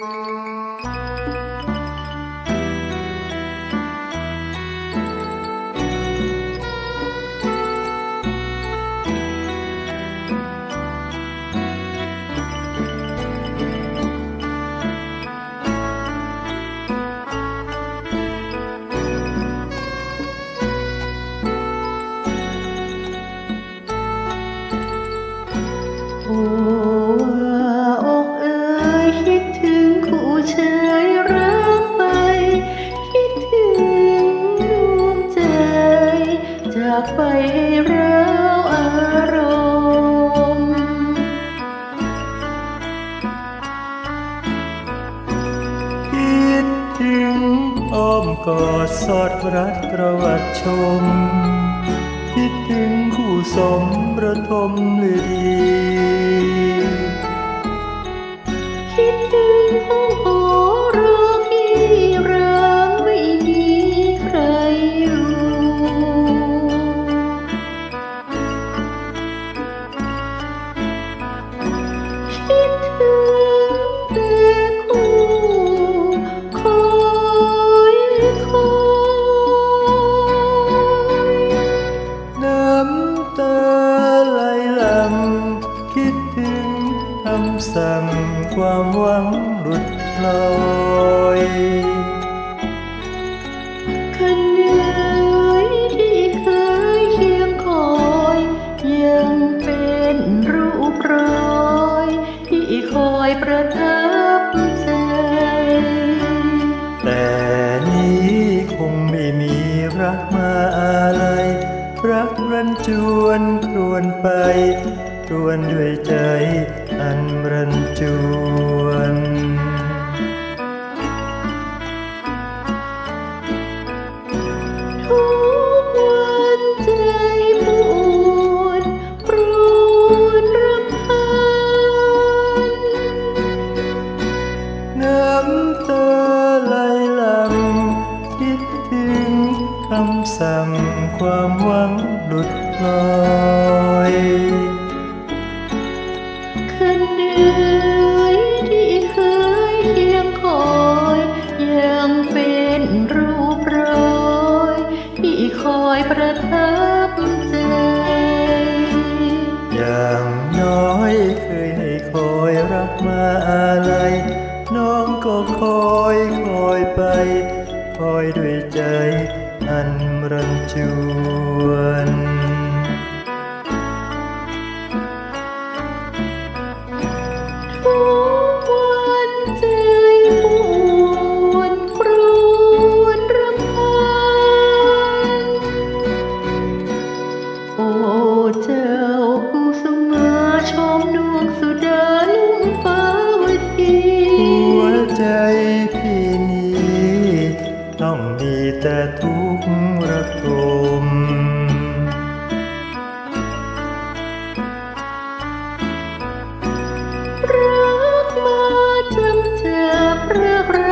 โจากไปให้าอารมณ์คิดถึงอ้อมกอดสอดรัดประวัติชม คิดถึงคู่สมประทมฤดี คิดถึงห้อง สั่งความหวังหลุดลอยคันเหนื่อยที่เคยเคียงคอย ยังเป็นรูปรอยที่คอยประทับใจ แต่นี้คงไม่มีรักมาอะไร รักรันจวนครวนไป รวนด้วยใจ อันรันจวนทุกวันใจปวดปรวนรำพันน้ำตาไหลหลังคิดถึงคำสั่งความหวังหลุดลอย ด้วยใจอันรันจวนทุกวันใจปวดครวนรำพันโอ้เจ้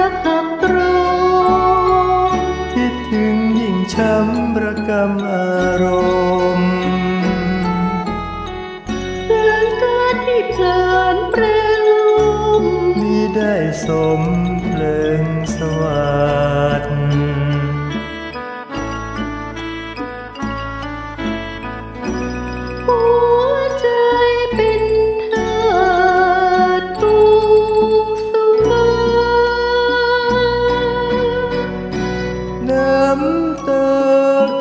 กรักหักตรงคิดถึงยิ่งช้ำระกำอารมณ์เดินตาที่เพลินเปรลมมิได้สมเพลิงสว่าง น้ำตา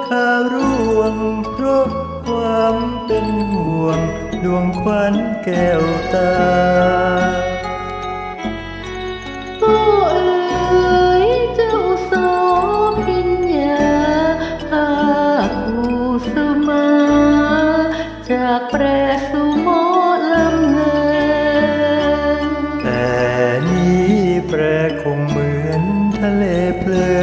ข้าร่วง เพราะความเป็นห่วง ดวงขวัญแก้วตาจากแปรสุโลำเนิแต่นี้แปรคงเหมือนทะเลเพลิน